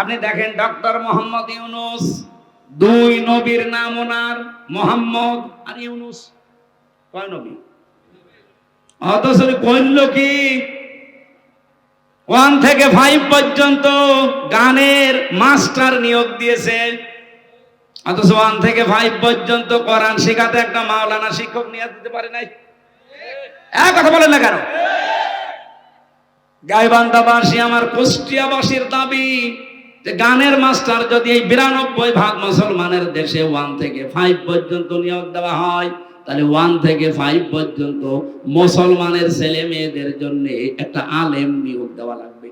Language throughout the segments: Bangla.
আপনি দেখেন ডক্টর মোহাম্মদ ইউনুস, দুই নবীর নাম ওনার, মোহাম্মদ আর ইউনুস। কয় নবী? অথচ কইল কি, ওয়ান থেকে ফাইভ পর্যন্ত গানের মাস্টার নিয়োগ দিয়েছে। অথচ ওয়ান থেকে ফাইভ পর্যন্ত কোরআন শেখাতে একটা মাওলানা শিক্ষক নিয়ে দিতে পারে নাই। এক কথা বলেন না কেন? গাইবান্ধাবাসী আমার কুষ্টিয়াবাসীর দাবি যে গানের মাস্টার যদি এই বিরানব্বই ভাগ মুসলমানের দেশে ওয়ান থেকে ফাইভ পর্যন্ত নিয়োগ দেওয়া হয়, তাহলে ওয়ান থেকে ফাইভ পর্যন্ত মুসলমানের ছেলে মেয়েদের জন্য একটা আলেম নিয়োগ দেওয়া লাগবে।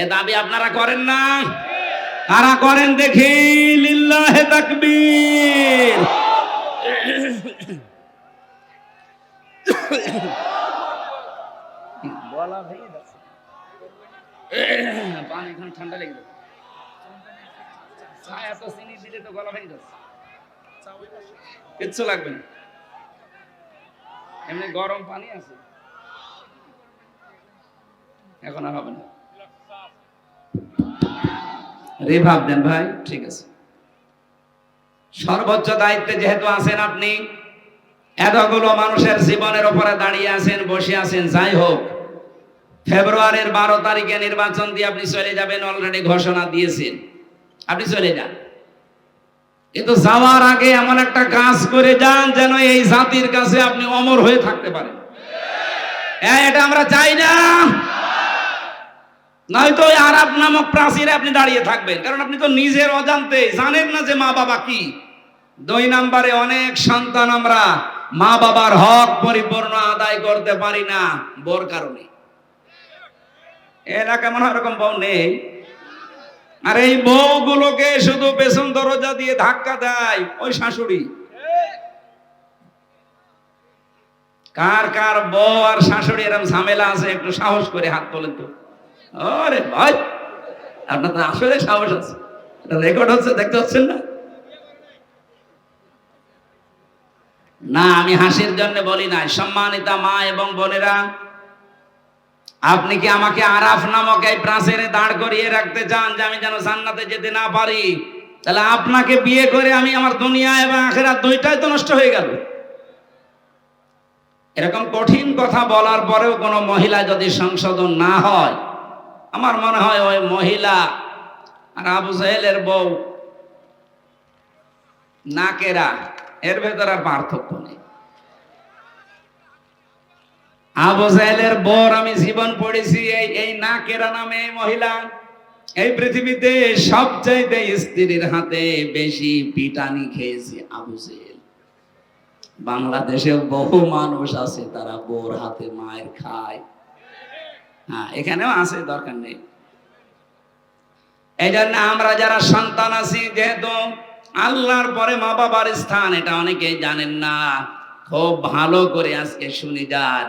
এ দাবি আপনারা করেন না? তারা করেন দেখি? লিল্লাহে তাকবীর। বলা পানি খান ঠান্ডা লেগে চা এত চিনি দিলে তো গলা ভেঙে যাচ্ছে কিচ্ছু লাগবে না। এমনি গরম পানি আছে। এখন আর হবে না। রিভাব দেন ভাই, ঠিক আছে। সর্বোচ্চ দায়িত্বে যেহেতু আছেন আপনি, এতগুলো মানুষের জীবনের উপরে দাঁড়িয়ে আছেন, বসে আছেন, যাই হোক ফেব্রুয়ারির বারো তারিখে নির্বাচন দিয়ে আপনি চলে যাবেন অলরেডি ঘোষণা দিয়েছেন। আপনি চলে যান। কিন্তু যাওয়ার আগে এমন একটা কাজ করে যান যেন এই জাতির কাছে আপনি অমর হয়ে থাকতে পারেন। হ্যাঁ এটা আমরা চাই না। নয়তো আরব নামক প্রাচীরে আপনি দাঁড়িয়ে থাকবেন। কারণ আপনি তো নিজের অজান্তে জানেন না যে মা বাবা কি। দুই নাম্বারে অনেক সন্তান আমরা মা বাবার হক পরিপূর্ণ আদায় করতে পারি না, বোর কারণে। এলাকা মনে এরকম বউ নেই। আর এই বউগুলোকে শুধু পেছন দরজা দিয়ে ধাক্কা দেয় ওই শাশুড়ি। কার কার বউ আর শাশুড়ি এরকম ঝামেলা আছে, একটু সাহস করে হাত তোলেন তো। আরে ভাই, আপনার তো আসলে সাহস আছে। রেকর্ড হচ্ছে, দেখতে পাচ্ছেন না? না, আমি হাসির জন্য বলি নাই। সম্মানিতা মা এবং বোনেরা আপনি কি আমাকে আরাফ নামক এই প্রাচীরে দাঁড় করিয়ে রাখতে চান যে আমি যেন জান্নাতে যেতে না পারি? তাহলে আপনাকে বিয়ে করে আমি আমার দুনিয়া এবং আখেরা দুইটাই তো নষ্ট হয়ে গেল। এরকম কঠিন কথা বলার পরেও কোনো মহিলা যদি সংশোধন না হয়, আমার মনে হয় ওই মহিলা আর আবু সাহেলের বউ, নাকেরা, এর ভেতর আর পার্থক্য নেই। আবু সাহেলের বর আমি জীবন পড়েছি, এই এই নাকেরা নামে এই মহিলা। এই পৃথিবীতে সবচাইতে স্ত্রীর হাতে বেশি পিটানি খেয়েছে আবু বাংলাদেশে বহু মানুষ আছে, তারা বোর হাতে মায়ের খায়। হ্যাঁ এখানেও আছে, দরকার নেই। এই জন্য আমরা যারা সন্তান আছি, যেহেতু আল্লাহর পরে মা বাবার স্থান, এটা অনেকেই জানেন না। খুব ভালো করে আজকে শুনে যান।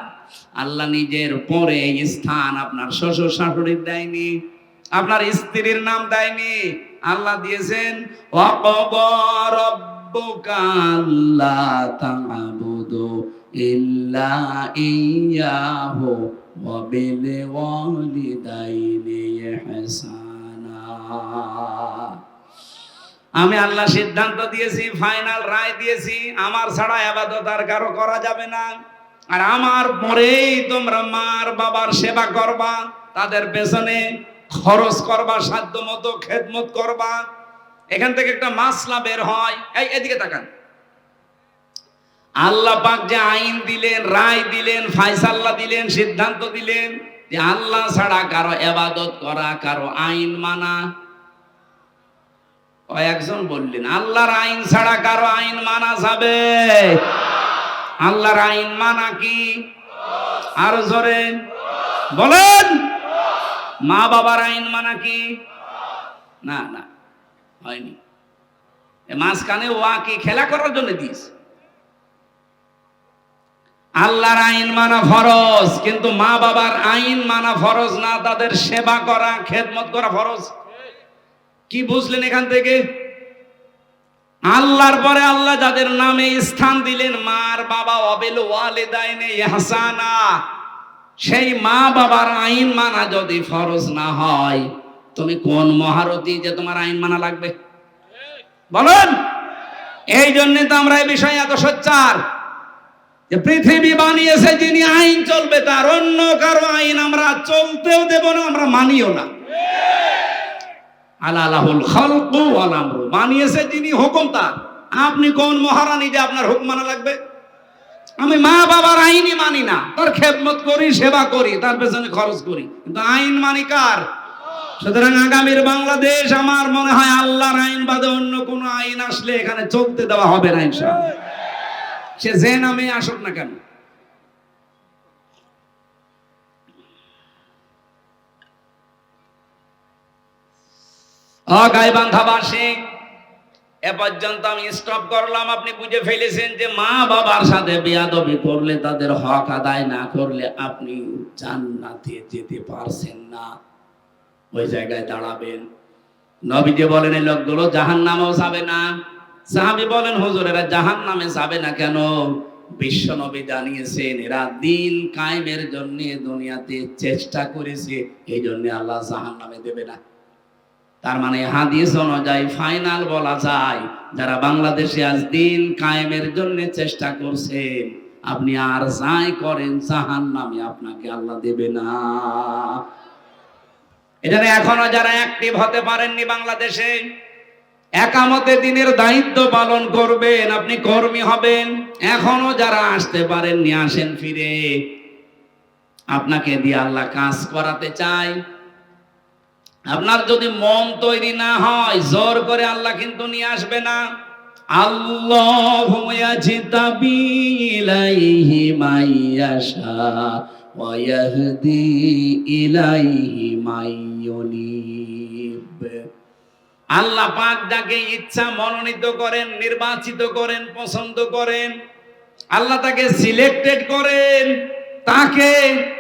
আল্লাহ নিজের পরে স্থান আপনার শ্বশুর শাশুড়ির দেয়নি, আপনার স্ত্রীর নাম দেয়নি। আল্লাহ দিয়েছেন আমি আল্লাহ সিদ্ধান্ত দিয়েছি, ফাইনাল রায় দিয়েছি, আমার ছাড়া আবাদত আর কারও করা যাবে না। আর আমার পরেই তোমরা মার বাবার সেবা করবা, তাদের পেছনে খরচ করবা, সাধ্য মতো খেদমত করবা। এখান থেকে একটা মাসলা বের হয়। এই, এদিকে তাকান। আল্লাহ পাক যে আইন দিলেন, রায় দিলেন ফাইসাল্লা দিলেন, সিদ্ধান্ত দিলেন যে আল্লাহ ছাড়া কারও এবাদত করা, কারও আইন মানা। কয়েকজন বললেন, আল্লাহর আইন ছাড়া কারও আইন মানা যাবে। আল্লাহর আইন মানা কি? আরও জোরে। বলেন। মা বাবার আইন মানা কি? না না, হয়নি। মাঝখানে ওয়া কি খেলা করার জন্য দিস আল্লাহর আইন মানা ফরজ, কিন্তু মা বাবার আইন মানা ফরজ না, তাদের সেবা করা, খেদমত করা ফরজ। কি বুঝলেন এখান থেকে? আল্লাহর পরে আল্লাহ যাদের নামে স্থান দিলেন, মার বাবা অবেল ওয়ালেদাইনে ইহসানা, সেই মা বাবার আইন মানা যদি ফরজ না হয়, তুমি কোন মহারথী যে তোমার আইন মানা লাগবে? বলেন! এই জন্যে তো আমরা এই বিষয়ে এত সোচ্চার যে পৃথিবী বানিয়েছে যিনি আইন চলবে, তার অন্য কারও আইন আমরা চলতেও দেব না, আমরা মানিও না। আলাহুল খালকু ওয়াল আমরু। বানিয়েছে যিনি, হুকুম তার। আপনি কোন মহারানী যে আপনার হুকুম মানা লাগবে? আমি মা বাবার আইনই মানি না। তার খেদমত করি, সেবা করি, তার পেছনে খরচ করি। কিন্তু আইন মানি কার? সুতরাং আগামীর বাংলাদেশ আমার মনে হয় আল্লাহর আইন বাদে অন্য কোন আইন আসলে এখানে চলতে দেওয়া হবে না ইনশাআল্লাহ। সে যে নামে আসুক না কেন? এ পর্যন্ত আমি স্টপ করলাম। আপনি ফেলেছেন যে মা বাবার সাথে করলে তাদের হক আদায় না করলে আপনি জান্নাতে যেতে পারছেন না। ওই জায়গায় দাঁড়াবেন। নবীজি বলেন, এই লোকগুলো জাহান নামেও যাবে না। সাহাবি বলেন হুজুরেরা জাহান নামে যাবে না কেন? বিশ্ব নবী জানিয়েছেন, এরা দিন কায়েমের জন্য দুনিয়াতে চেষ্টা করেছে এই জন্য আল্লাহ জাহান নামে দেবে না। তার মানে হাদিস অনুযায়ী ফাইনাল বলা যায়, যারা বাংলাদেশে আজ দিন কায়েমের জন্য চেষ্টা করছেন আপনি আর যাই করেন জাহান নামে আপনাকে আল্লাহ দেবে না। এখানে এখনও যারা অ্যাক্টিভ হতে পারেননি বাংলাদেশে, একামতে দিনের দায়িত্ব পালন করবেন, আপনি কর্মী হবেন, এখনও যারা আসতে পারেননি, আসেন ফিরে। আপনাকে দিয়ে আল্লাহ কাজ করাতে চায় আপনার যদি মন তৈরি না হয়, জোর করে আল্লাহ কিন্তু নিয়ে আসবে না। আল্লাহ আল্লাহ পাক যাকে ইচ্ছা মনোনীত করেন, নির্বাচিত করেন, পছন্দ করেন, আল্লাহ তাকে সিলেক্টেড করেন, তাকে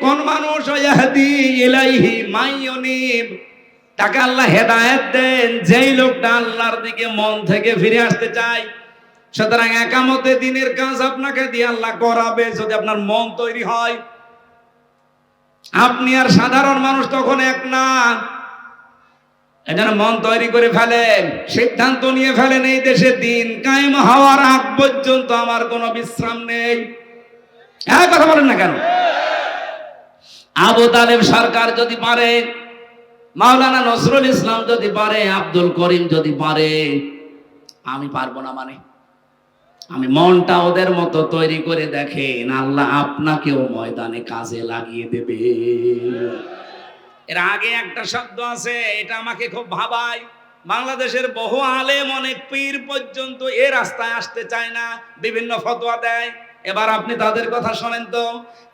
কোন মানুষ ইয়াহদি ইলাইহি মাইয়ুনিব তাকে আল্লাহ হেদায়েত দেন, যেই লোকটা আল্লাহর দিকে মন থেকে ফিরে আসতে চায়, সুতরাং একামতে দিনের কাজ আপনাকে দিয়ে আল্লাহ করাবে, যদি আপনার মন তৈরি হয়। আপনি আর সাধারণ মানুষ তখন এক না। এজন্য মন তৈরি করে ফেলেন, সিদ্ধান্ত নিয়ে ফেলেন, এই দেশে দিন কায়েম হওয়ার আগ পর্যন্ত আমার কোনো বিশ্রাম নেই। হ্যাঁ কথা বলেন না কেন? আবু তালেব সরকার যদি পারে মাওলানা নজরুল ইসলাম যদি পারে, আব্দুল করিম যদি পারে, আমি পারব না মানে। আমি মনটা ওদের মতো তৈরি করে দেখেন, আল্লাহ আপনাকেও ময়দানে কাজে লাগিয়ে দেবে। এর আগে একটা শব্দ আছে, এটা আমাকে খুব ভাবায়। বাংলাদেশের বহু আলেম অনেক পীর পর্যন্ত এ রাস্তায় আসতে চায় না, বিভিন্ন ফতোয়া দেয়। এবার আপনি তাদের কথা শোনেন তো।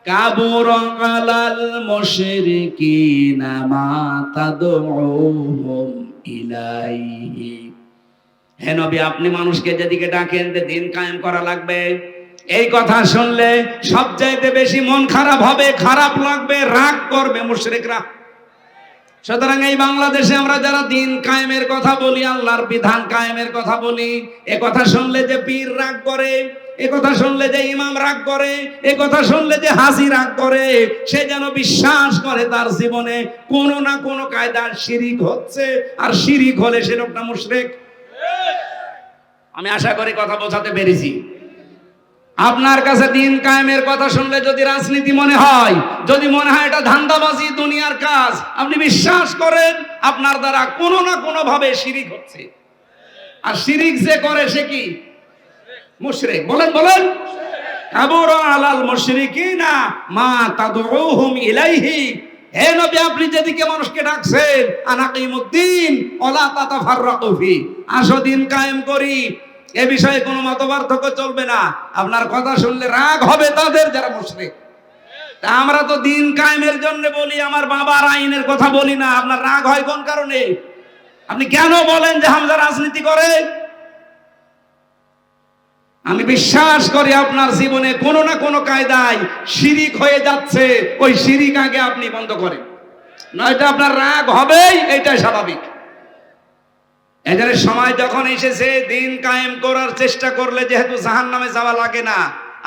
কাবুর আলাল মুশরিকিনা মা তাদউহুম ইলাইহি। হে নবী, আপনি মানুষকে যেদিকে ডাকেন যে দিন কায়েম করা লাগবে। এই কথা শুনলে সবচাইতে বেশি মন খারাপ হবে, খারাপ লাগবে, রাগ করবে মুশরিকরা। সুতরাং এই বাংলাদেশে আমরা যারা দিন কায়েমের কথা বলি, আল্লাহর বিধান কায়েমের কথা বলি, এ কথা শুনলে যে পীর রাগ করে এ কথা শুনলে যে ইমাম রাগ করে, এ কথা শুনলে যে হাসি রাগ করে, সে যেন বিশ্বাস করে তার জীবনে কোনো না কোনো কায়দার শিরিক হচ্ছে, আর শিরিক হলে সে লোকটা মুশরিক। আমি আশা করি কথা বোঝাতে পেরেছি। আপনার কাছে দিন কায়েমের কথা শুনলে যদি রাজনীতি মনে হয়, যদি মনে হয় এটা ধান্দাবাজি, দুনিয়ার কাজ, আপনি বিশ্বাস করেন, আপনার দ্বারা কোনো না কোনো ভাবে শিরিক হচ্ছে। আর শিরিক যে করে সে কি? মুশরিক, বলেন বলেন। কাবুর আলাল মুশরিকিনা মা তাদউহুম ইলাইহি। হে নবী, আপনি যেদিকে মানুষকে ডাকছেন আনাকিমুদ্দিন ওলা তাতাফাররাকু ফি। আসো, দিন কায়েম করি। এ বিষয়ে কোনো মতপার্থক্য চলবে না। আপনার কথা শুনলে রাগ হবে তাদের যারা মুশরিক। আমরা তো দিন কায়েমের জন্য বলি, আমার বাবার আইনের কথা বলি না। আপনার রাগ হয় কোন কারণে? আপনি কেন বলেন যে হামজা রাজনীতি করে? আমি বিশ্বাস করি আপনার জীবনে কোনো না কোনো কায়দায় শিরিক হয়ে যাচ্ছে। ওই শিরিক আগে আপনি বন্ধ করেন। নয়তো আপনার রাগ হবেই এটাই স্বাভাবিক। এদের সময় যখন এসেছে, দিন কায়েম করার চেষ্টা করলে যেহেতু জাহান নামে যাওয়া লাগে না,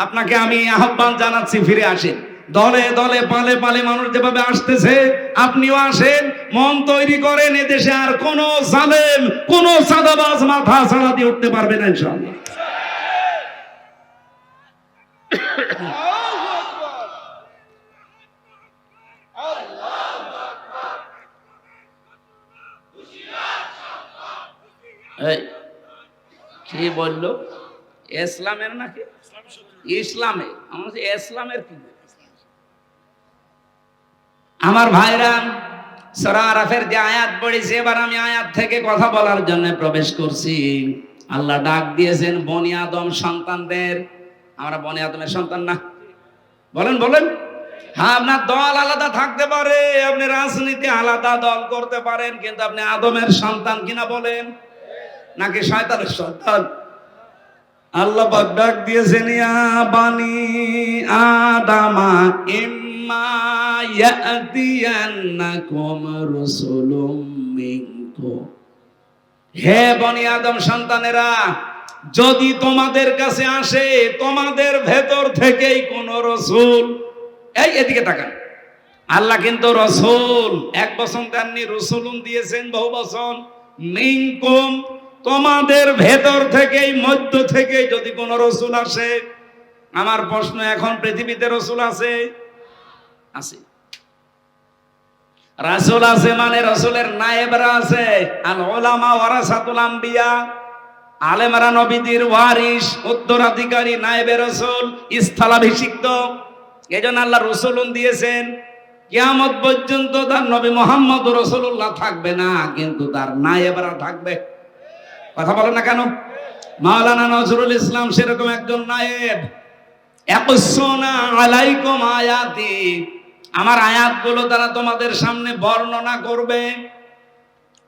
আপনাকে আমি আহ্বান জানাচ্ছি, ফিরে আসেন। দলে দলে, পালে পালে মানুষ যেভাবে আসতেছে, আপনিও আসেন, মন তৈরি করেন, এদেশে আর কোন জালেম, কোন সাদাবাজ মাথা ছাড়া দিয়ে উঠতে পারবে না, ইনশাআল্লাহ। কি বলল? ইসলামের নাকি? ইসলামে। আমার ইসলামের কি? আমার ভাইরা, সরা আরাফের যে আয়াত পড়েছে, এবার আমি আয়াত থেকে কথা বলার জন্য প্রবেশ করছি। আল্লাহ ডাক দিয়েছেন বনি আদম সন্তানদের। আমরা বনি আদমের সন্তান না। বলেন বলেন। হ্যাঁ আপনার দল আলাদা থাকতে পারে, আপনি রাজনীতি আলাদা দল করতে পারেন, কিন্তু আপনি আদমের সন্তান কিনা বলেন? নাকি শয়তানের সন্তান? আল্লাহ পাক ডাক দিয়েছেন, ইয়া বানি আদামা, ইম্মা ইয়াতিয়ান্নাকুম রাসূলুম মিনকুম। হে বনি আদম সন্তানেরা, যদি তোমাদের কাছে আসে, তোমাদের ভেতর থেকেই কোন রসুল। এই, এদিকে তাকান। আল্লাহ কিন্তু রসুল। এক বছর দেননি, রসুলুন দিয়েছেন বহু বছর মিনকুম তোমাদের ভেতর থেকেই, মধ্য থেকে যদি কোন রসুল আসে, আমার প্রশ্ন এখন পৃথিবীতে রসুল আছে? আছে। রাসুল আছে মানে রসুলের নায়েবরা আছে। আল ওলামা ওয়ারাসাতুল আম্বিয়া, আলেমরা নবীদের ওয়ারিস উত্তরাধিকারী, নায়েবে রসুল, স্থলাভিষিক্ত। এজন্য আল্লাহ রসুলুন দিয়েছেন, কিয়ামত পর্যন্ত তার নবী মোহাম্মদ রসুল্লাহ থাকবে না, কিন্তু তার নায়েবরা থাকবে। কথা বলো না কেন? মাওলানা নজরুল ইসলাম সেরকম একজন নায়েব। আলাইকুম আয়াতি। আমার আয়াতগুলো তারা তোমাদের সামনে বর্ণনা করবে।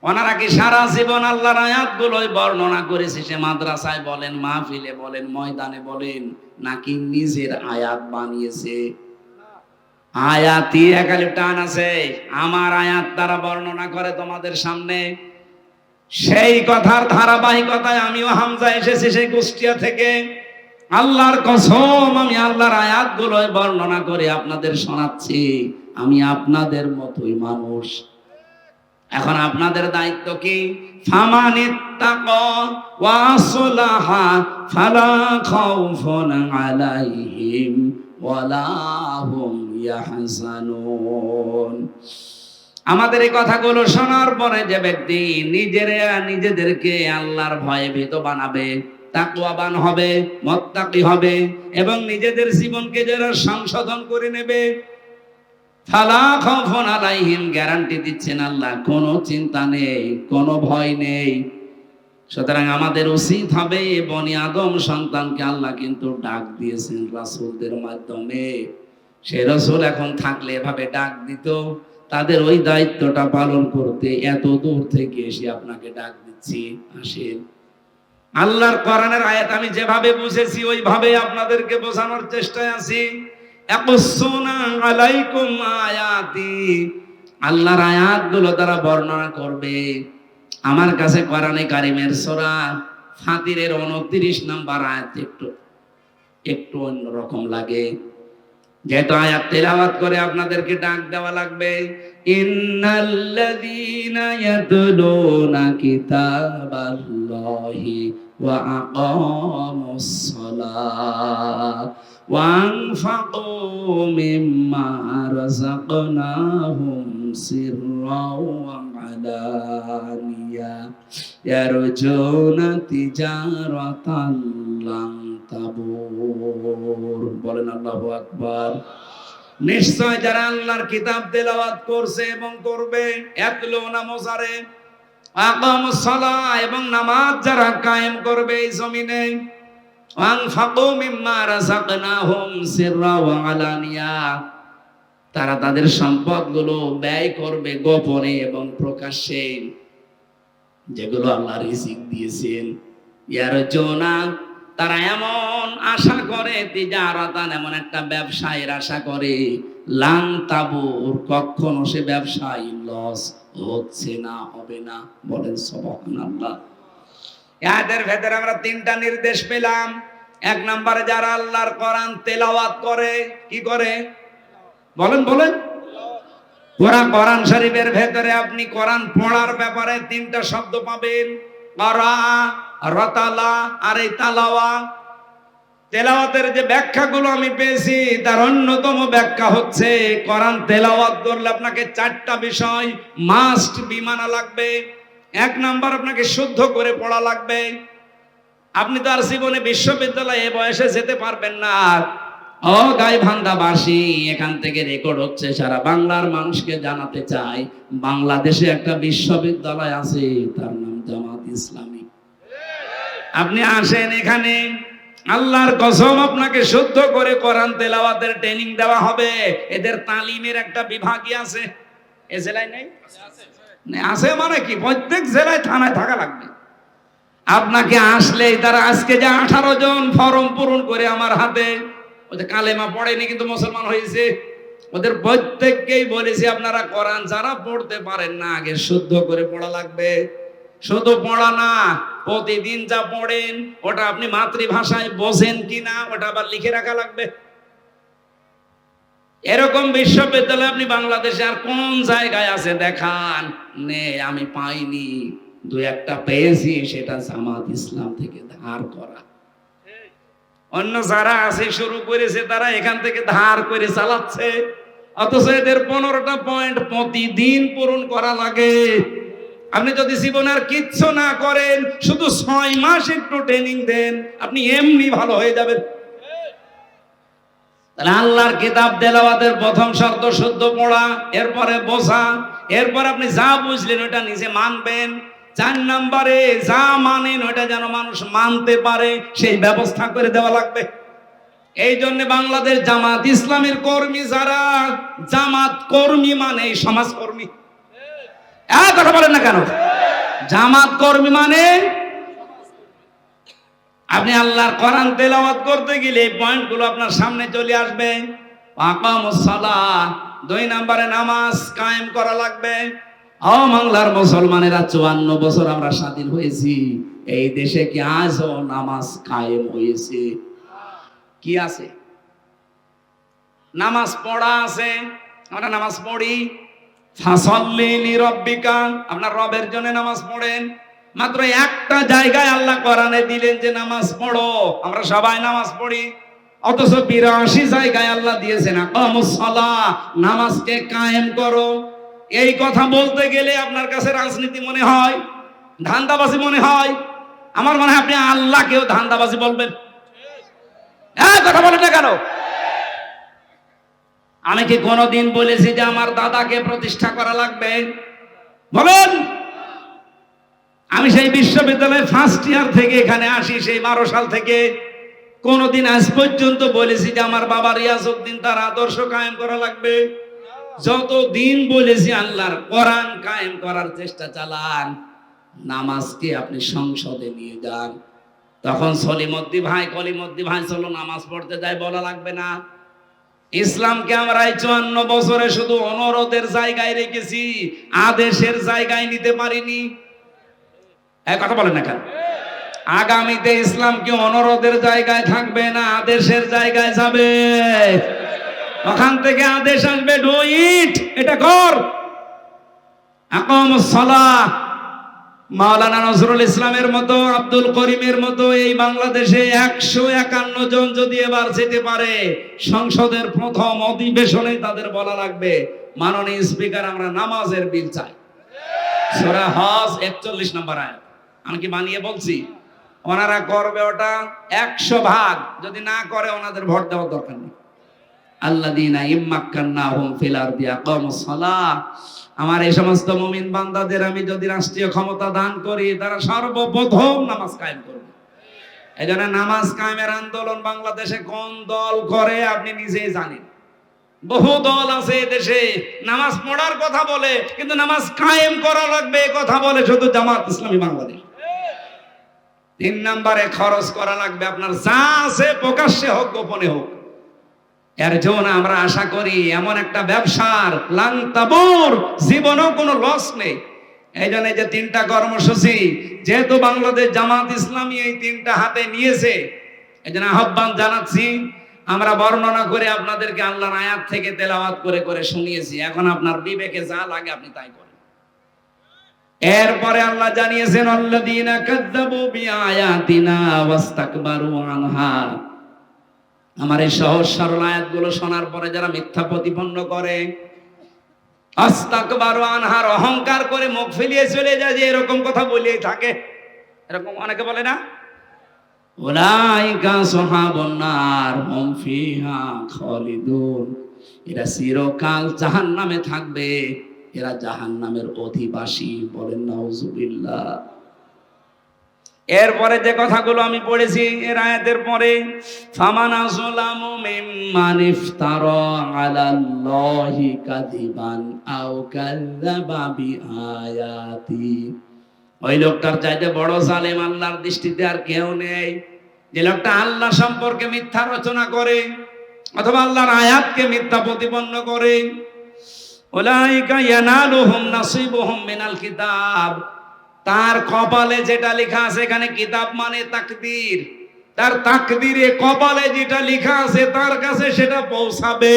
ওনারা কি সারা জীবন আল্লাহর আয়াতগুলোই বর্ণনা করেছে? সে মাদ্রাসায় বলেন, মাহফিলে বলেন, ময়দানে বলেন, নাকি নিজের আয়াত বানিয়েছে? আয়াতি একালি টান আছে। আমার আয়াত তারা বর্ণনা করে তোমাদের সামনে। সেই কথার ধারাবাহিকতায় আমিও হামজা এসেছি সেই কুষ্টিয়া থেকে। আল্লাহর কসম, আমি আল্লাহর আয়াত আয়াতগুলো বর্ণনা করে আপনাদের শোনাচ্ছি। আমি আপনাদের মতোই মানুষ। এখন আপনাদের দায়িত্ব কি? আলাইহিম আমাদের এই কথাগুলো শোনার পরে যে ব্যক্তি নিজেরা নিজেদেরকে আল্লাহর ভয়ে ভীত বানাবে, তাকওয়াবান হবে, মত্তাকি হবে এবং নিজেদের জীবনকে যারা সংশোধন করে নেবে আলাইহিম গ্যারান্টি দিচ্ছেন আল্লাহ, কোনো চিন্তা নেই, কোনো ভয় নেই। সুতরাং আমাদের উচিত হবে বনি আদম সন্তানকে আল্লাহ কিন্তু ডাক দিয়েছেন রাসূলদের মাধ্যমে। সে রসুল এখন থাকলে এভাবে ডাক দিত তাদের ওই দায়িত্বটা পালন করতে এত দূর থেকে এসে আপনাকে ডাক দিচ্ছি, আসেন। আল্লাহর কোরআনের আয়াত আমি যেভাবে বুঝেছি, ওইভাবে আপনাদেরকে বোঝানোর চেষ্টায় আছি। আলাইকুম আয়াতি। আল্লাহর আয়াতগুলো তারা বর্ণনা করবে। আমার কাছে কোরআনে কারিমের সূরা ফাতিরের 29 নাম্বার আয়াত একটু একটু অন্যরকম লাগে। যেহেতু আয়াত তেলাওয়াত করে আপনাদেরকে ডাক দেওয়া লাগবে, ইন্নাল্লাযীনা ইয়াতলুনা কিতাবাল্লাহি ওয়া আকামুস সালাহ ওয়া আনফাকু মিম্মা রাযাকনাহুম সিররাও ওয়া আলানিয়া ইয়ারজুনা তিজারাতান লান তাবুর। বলেন আল্লাহু আকবার। নিশ্চয় যারা আল্লাহর কিতাব তেলাওয়াত করছে এবং করবে এতলোনা মোজারে। আকাম সালাহ এবং নামাজ যারা কায়েম করবে এই জমিনে মিম্মা রাযাকনাহুম সিররা ওয়া আলানিয়া। তারা তাদের সম্পদগুলো ব্যয় করবে গোপনে এবং প্রকাশ্যে। যেগুলো আল্লাহ রিজিক দিয়েছেন। ইয়ার জোনা তারা এমন আশা করে, তিজারাতান এমন একটা ব্যবসায়ের আশা করে লাং তাবুর, কখনো সে ব্যবসায়ী লস হচ্ছে না, হবে না। বলেন সুবহানাল্লাহ। এদের ভেতরে আমরা তিনটা নির্দেশ পেলাম। এক নম্বরে যারা আল্লাহর কোরআন তেলাওয়াত করে, কি করে? বলেন বলেন। কোরআন কোরআন শরীফের ভেতরে আপনি কোরআন পড়ার ব্যাপারে তিনটা শব্দ পাবেন। করা রতালা আর এই তালাওয়া। তেলাওয়াতের যে ব্যাখ্যাগুলো আমি পেয়েছি, তার অন্যতম ব্যাখ্যা হচ্ছে, কোরআন তেলাওয়াত করলে আপনাকে চারটা বিষয় মাস্ট বিমানা লাগবে। এক নাম্বার আপনাকে শুদ্ধ করে পড়া লাগবে। আপনি তো আর জীবনে বিশ্ববিদ্যালয়ে বয়সে যেতে পারবেন না। ও গাইবান্ধাবাসী এখান থেকে রেকর্ড হচ্ছে, সারা বাংলার মানুষকে জানাতে চাই বাংলাদেশে একটা বিশ্ববিদ্যালয় আছে, তার নাম জামাত ইসলামী। আপনি আসেন এখানে, আল্লাহর কসম আপনাকে শুদ্ধ করে কোরআন তেলাওয়াতের ট্রেনিং দেওয়া হবে, এদের তালিমের একটা বিভাগই আছে। এ জেলায় নেই, আছে মানে কি? প্রত্যেক জেলায়, থানায় থাকা লাগবে। আপনাকে আসলেই তারা আজকে যে আঠারো জন ফর্ম পূরণ করে আমার হাতে ওদের কালেমা পড়েনি কিন্তু মুসলমান হয়েছে। ওদের প্রত্যেককেই বলেছি আপনারা কোরআন যারা পড়তে পারেন না, আগে শুদ্ধ করে পড়া লাগবে। শুধু পড়া না, প্রতিদিন যা পড়েন, ওটা আপনি মাতৃভাষায় বোঝেন কিনা, ওটা আবার লিখে রাখা লাগবে। এরকম বিশ্ববিদ্যালয় আপনি বাংলাদেশে আর কোন জায়গায় আছে দেখান? নে, আমি পাইনি। দু একটা পেয়েছি, সেটা জামাত ইসলাম থেকে ধার করা। অন্য যারা আছে, শুরু করেছে তারা এখান থেকে ধার করে চালাচ্ছে। অথচ এদের পনেরোটা পয়েন্ট প্রতিদিন পূরণ করা লাগে। আপনি যদি জীবনে আর কিচ্ছু না করেন, শুধু ছয় মাস একটু ট্রেনিং দেন, আপনি এমনি ভালো হয়ে যাবেন। তাহলে আল্লাহর কিতাব তেলাওয়াতের প্রথম শর্ত, শুদ্ধ পড়া, এরপরে বোঝা, এরপর আপনি যা বুঝলেন, ওটা নিজে মানবেন। চার নম্বরে যা মানেন ওটা যেন মানুষ মানতে পারে, সেই ব্যবস্থা করে দেওয়া লাগবে। এই জন্য বাংলাদেশ জামাত ইসলামের কর্মী যারা, জামাত কর্মী মানে সমাজ কর্মী এক কথা বলেন না কেন? জামাত কর্মী মানে আপনি আল্লাহর কোরআন তেলাওয়াত করতে গেলে এই পয়েন্টগুলো আপনার সামনে চলে আসবে। দুই নম্বরে নামাজ কায়েম করা লাগবে। ও বাংলার মুসলমানেরা চুয়ান্ন বছর আমরা স্বাধীন হয়েছি। এই দেশে কি আজও নামাজ কায়েম হয়েছে? কি আছে? নামাজ পড়া আছে। আমরা নামাজ পড়ি। ফাসল্লি লিরব্বিকা। আপনার রবের জন্য নামাজ পড়েন। মাত্র একটা জায়গায় আল্লাহ কোরআনে দিলেন যে নামাজ পড়ো। আমরা সবাই নামাজ পড়ি। অথচ বিরাশি জায়গায় আল্লাহ দিয়েছেন নামাজকে কায়েম করো। এই কথা বলতে গেলে আপনার কাছে রাজনীতি মনে হয়? ধান্দাবাজি মনে হয়? আমার মনে হয় আপনি আল্লাহকেও ধান্দাবাজি বলবেন। হ্যাঁ কথা বলেন না কেন? আমি কি কোনোদিন বলেছি যে আমার দাদাকে প্রতিষ্ঠা করা লাগবে? বলেন। আমি সেই বিশ্ববিদ্যালয়ের ফার্স্ট ইয়ার থেকে এখানে আসি, সেই বারো সাল থেকে। কোনোদিন আজ পর্যন্ত বলেছি যে আমার বাবা রিয়াজউদ্দিন তার আদর্শ কায়েম করা লাগবে। যত দিন বলেছি আল্লাহর কোরআন কায়েম করার চেষ্টা চালান, নামাজকে আপনি সংসদে নিয়ে যান। তখন সলিমদ্দি ভাই, কলিমদ্দি ভাই চলো নামাজ পড়তে যায় বলা লাগবে না। ইসলামকে আমরা এই চুয়ান্ন বছরে শুধু অনুরোধের জায়গায় রেখেছি, আদেশের জায়গায় নিতে পারিনি। কথা বলেন না কেন? আগামীতে ইসলাম কি অনুরোধের জায়গায় থাকবে না আদেশের জায়গায় যাবে? ওখান থেকে আদেশ আসবে, ডু ইট, এটা কর। মাওলানা নজরুল ইসলামের মতো, আব্দুল করিমের মতো এই বাংলাদেশে একশো একান্ন জন যদি এবার যেতে পারে, সংসদের প্রথম অধিবেশনে তাদের বলা লাগবে, মাননীয় স্পিকার, আমরা নামাজের বিল চাই। সোরা হজ একচল্লিশ নম্বর আয় আমি কি মানিয়ে বলছি? ওনারা করবে ওটা একশো ভাগ। যদি না করে, ওনাদের ভোট দেওয়ার দরকার নেই। আল্লাদিনা ইম্মাক্কান্না হুম আমার এই সমস্ত মুমিন বান্দাদের আমি যদি রাষ্ট্রীয় ক্ষমতা দান করি, তারা সর্বপ্রথম নামাজ কায়েম করবে। এই জন্য নামাজ কায়েমের আন্দোলন বাংলাদেশে কোন দল করে আপনি নিজেই জানেন। বহু দল আছে দেশে, নামাজ পড়ার কথা বলে, কিন্তু নামাজ কায়েম করা লাগবে কথা বলে শুধু জামাত ইসলামী বাংলাদেশ। তিন নম্বরে খরচ করা লাগবে আপনার যা আছে প্রকাশ্যে হোক, গোপনে হোক। এর জন্য আমরা আশা করি এমন একটা ব্যবসার লাংতাবুর জীবনেও কোনো লস নেই। এই জন্য যে তিনটা কর্মসূচি, যেহেতু বাংলাদেশ জামাত ইসলামী এই তিনটা হাতে নিয়েছে এই জন্য আহ্বান জানাচ্ছি, আমরা বর্ণনা করে আপনাদেরকে আল্লাহর আয়াত থেকে তেলাওয়াত করে করে শুনিয়েছি। এখন আপনার বিবেকে যা লাগে আপনি তাই করেন। এরপরে আল্লাহ জানিয়েছেন, আল্লাযীনা কাযযাবু বিআয়াতিনা ওয়াস্তাকবারু আনহা। আমার এই সহজ সরল আয়াতগুলো শোনার পরে যারা মিথ্যা প্রতিপন্ন করে, আস্তাকবারু আনহার অহংকার করে মুখ ফেলিয়ে চলে যায় যে এরকম কথা বলিয়ে থাকে। এরকম অনেকে বলে না? উলাইকা সাহাবুন নার হুম ফিহা খালিদুন। এরা চিরকাল জাহান্নামে থাকবে, এরা জাহান্নামের অধিবাসী বলেন নাউজুবিল্লাহ। এরপরে যে কথাগুলো আমি পড়েছি এর আয়াতের পরে, ফামানা যুলামু মিম্মান ইফতারা আলাল্লাহি কাযিবান আও কাযযাবা বিআয়াতি। ওই লোকটার চাইতে বড় জালেম আল্লাহর দৃষ্টিতে আর কেউ নেই। যে লোকটা আল্লাহ সম্পর্কে মিথ্যা রচনা করে অথবা আল্লাহর আয়াতকে মিথ্যা প্রতিপন্ন করে। ওলাইকা ইয়ানালুহুম নাসিবুহুম মিনাল কিতাব। তার কপালে যেটা লেখা আছে এখানে কিতাব মানে তাকদীর। তার তাকদীরে কপালে যেটা লেখা আছে তার কাছে সেটা পৌঁছাবে।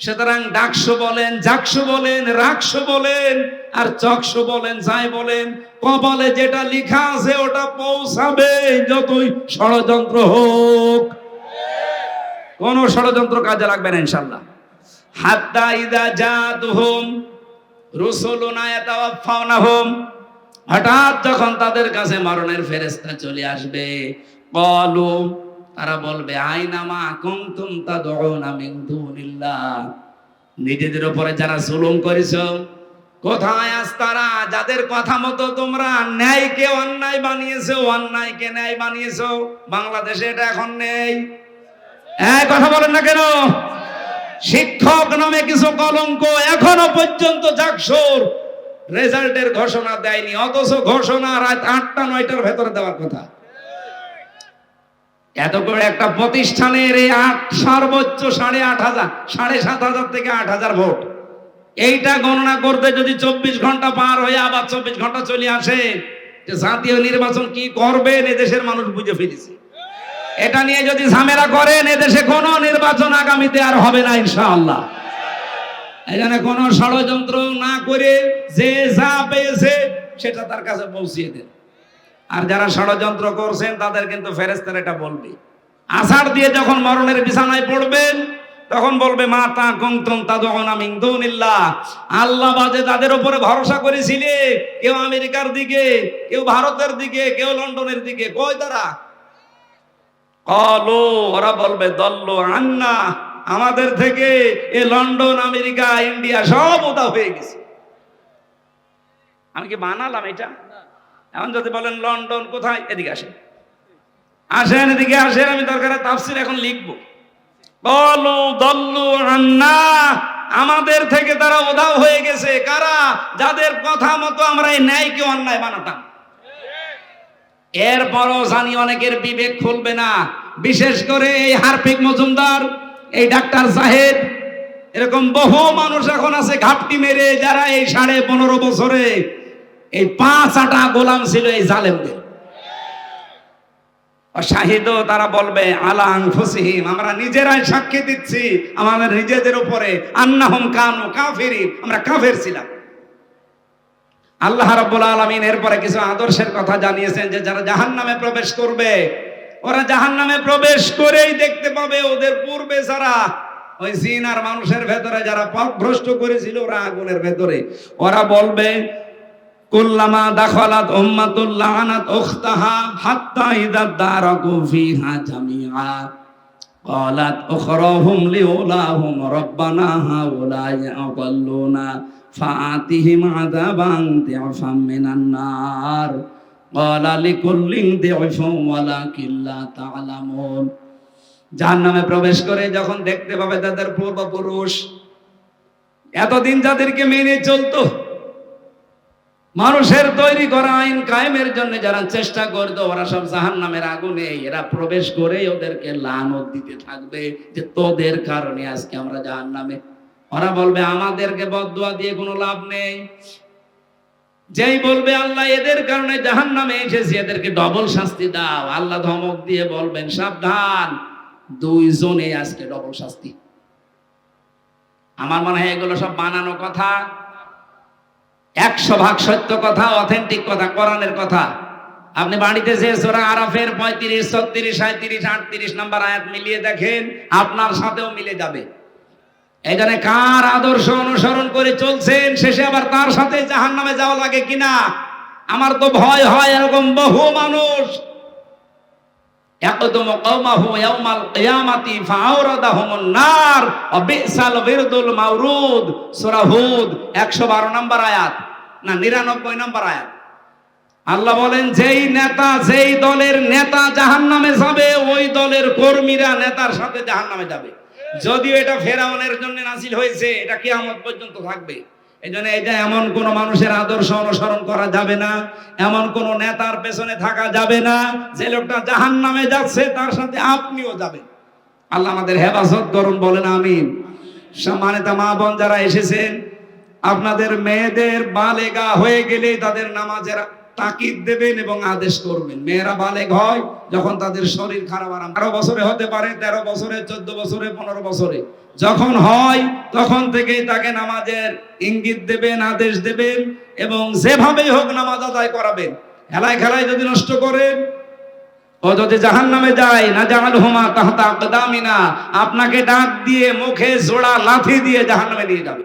সুতরাং ডাকশো বলেন জাকশো বলেন রাকশো বলেন, আর চকশো বলেন, যাই বলেন, কপালে যেটা লেখা আছে ওটা পৌঁছাবে যতই ষড়যন্ত্র হোক। কোন ষড়যন্ত্র কাজে লাগবে না ইনশাল্লাহ হাত্তা ইদা জাতুহুম, রুসুলুনা ইয়াতাওয়াফাউনাহুম হঠাৎ যখন তাদের কাছে মরণের ফেরেশতা চলে আসবে, কলু, তারা বলবে নিজেদের উপরে যারা জুলুম করেছ, কোথায় আজ তারা? যাদের কথা মতো তোমরা ন্যায়কে অন্যায় বানিয়েছো, অন্যায়কে ন্যায় বানিয়েছো, বাংলাদেশে এটা এখন নেই। হ্যাঁ কথা বলেন না কেন? শিক্ষক নামে কিছু কলঙ্ক এখনও পর্যন্ত জাকসুর রেজাল্টের ঘোষণা দেয়নি, অথচ ঘোষণা রাত আটটা, নয়টার ভেতরে দেওয়ার কথা। এত করে একটা প্রতিষ্ঠানের এই আট, সর্বোচ্চ সাড়ে আট হাজার, সাড়ে সাত হাজার থেকে আট হাজার ভোট। এইটা গণনা করতে যদি চব্বিশ ঘণ্টা পার হয়ে আবার চব্বিশ ঘণ্টা চলে আসে, যে জাতীয় নির্বাচন কি করবেন এদেশের মানুষ বুঝে ফেলেছে। এটা নিয়ে যদি ঝামেলা করেন এদেশে কোনো নির্বাচন আগামীতে আর হবে না, ইনশাআল্লাহ। এখানে কোনো ষড়যন্ত্র না করে যে যা পেয়েছে, সেটা তার কাছে পৌঁছিয়ে দেন। আর যারা ষড়যন্ত্র করছেন, তাদের কিন্তু ফেরেস্তার এটা বলবে। আষাঢ় দিয়ে যখন মরণের বিছানায় পড়বেন, তখন বলবে, মা তা কুমতুম তাদউনা মিন দুনিল্লাহ। আল্লাহ বাজে তাদের উপরে ভরসা করেছিলে, কেউ আমেরিকার দিকে, কেউ ভারতের দিকে, কেউ লন্ডনের দিকে। কই তারা? কলো, ওরা বলবে, দল্ল আন্না। আমাদের থেকে এ লন্ডন, আমেরিকা, ইন্ডিয়া সব ওটা হয়ে গেছে। আমি কি বানালাম এটা? এখন যদি বলেন লন্ডন কোথায়, এদিকে আসেন। আসেন, এদিকে আসেন, আমি দরকার তাফসির এখন লিখব। বলো, দল্লু, আন্না, আমাদের থেকে তারা উধাও হয়ে গেছে। কারা? যাদের কথা মতো আমরা এই ন্যায়কে অন্যায় বানাতাম। এরপরও জানি অনেকের বিবেক খুলবে না। বিশেষ করে এই হারফিক মজুমদার। এই ডাক্তার সাহেব, এরকম বহু মানুষ এখন আছে ঘাপটি মেরে, যারা এই সাড়ে পনেরো বছরে এই পাঁচ আটা গোলাম ছিল এই জালেমদের। শাহিদ তারা বলবে, আলাং ফুসিহিম আমরা নিজেরাই সাক্ষী দিচ্ছি, আমাদের নিজেদের উপরে। আন্নাহম কানু কাফেরি আমরা কাফের ছিলাম। আল্লাহ রাব্বুল আলামিন এরপরে কিছু আদর্শের কথা জানিয়েছেন যে, যারা জাহান্নামে প্রবেশ করবে ওরা জাহান্নামে প্রবেশ করেই দেখতে পাবে ওদের পূর্বে যারা ওই জিন আর মানুষের ভেতরে যারা পথভ্রষ্ট করেছিল ওরা আগুনের ভেতরে ওরা বলবে কুল্লামা দাখালাত উম্মাতুল লানাত উখতাহা হাত্তা ইদা দারাকু ফিহা জামিআ قالت أخراهم لأولاهم ربنا هؤلاء أضلونا فآتهم عذابا ضعفا من النار যার নামে প্রবেশ করে যখন দেখতে পাবে তাদের পূর্বপুরুষ, এতদিন যাদেরকে মেনে চলতো, মানুষের তৈরি করা আইন কায়েমের জন্য যারা চেষ্টা করতো, ওরা সব জাহান নামের আগুনে, এরা প্রবেশ করে ওদেরকে লানত দিতে থাকবে যে তোদের কারণে আজকে আমরা জাহান নামে ওরা বলবে, আমাদেরকে বদুয়া দিয়ে কোনো লাভ নেই। যেই বলবে, আল্লাহ এদের কারণে জাহান নামে এসেছি, এদেরকে ডবল শাস্তি দাও। আল্লাহ ধমক দিয়ে বলবেন, সাবধান, দুইজনে আজকে ডবল শাস্তি। আমার মনে হয় এগুলো সব বানানো কথা, একশো ভাগ সত্য কথা, অথেন্টিক কথা, কোরআনের কথা। আপনি বাড়িতে যে সোরা আরাফের পঁয়ত্রিশ, ছত্রিশ সাঁত্রিশ আটত্রিশ নাম্বার আয়াত মিলিয়ে দেখেন, আপনার সাথেও মিলে যাবে। জন্য কার আদর্শ অনুসরণ করে চলছেন? শেষে আবার তার সাথে জাহান নামে যাওয়া লাগে কিনা? আমার তো ভয় হয় এরকম বহু মানুষ। একদম কওমাহু ইয়াউমাল কিয়ামাতি ফাআওরাদাহুমুন নার, ওয়া বিসাল বিরদুল মাওরুদ সূরা হুদ 112 নম্বর আয়াত। না 99 নম্বর আয়াত। আল্লাহ বলেন, যেই নেতা, যেই দলের নেতা জাহান্নামে যাবে, ওই দলের কর্মীরা নেতার সাথে জাহান্নামে যাবে। যদিও এটা ফেরাউনের জন্য নাজিল হয়েছে, এটা কিয়ামত পর্যন্ত থাকবে। এই জন্য এটা এমন কোন মানুষের আদর্শ অনুসরণ করা যাবে না, এমন কোন নেতার পেছনে থাকা যাবে না, যে লোকটা জাহান নামে যাচ্ছে, তার সাথে আপনিও যাবেন। আল্লাহ আমাদের হেফাজত করুন, বলেন আমিন। সম্মানিত মা বোন যারা এসেছেন, আপনাদের মেয়েদের বালেগা হয়ে গেলে তাদের নামাজের তাকিদ দেবেন এবং আদেশ করবেন। মেয়েরা বালেগ হয়, যখন তাদের শরীর খারাপ আরাম বারো বছরে হতে পারে, তেরো বছরে, চোদ্দ বছরে, পনেরো বছরে। যখন হয়, তখন থেকেই তাকে নামাজের ইঙ্গিত দেবেন, আদেশ দেবেন এবং যেভাবেই হোক নামাজ আদায় করাবেন। খেলায় খেলায় যদি নষ্ট করেন, ও যদি জাহান নামে যায়, না জাহাল হুমা আকদামিনা, আপনাকে ডাক দিয়ে মুখে জোড়া লাথি দিয়ে জাহান নামে নিয়ে যাবে।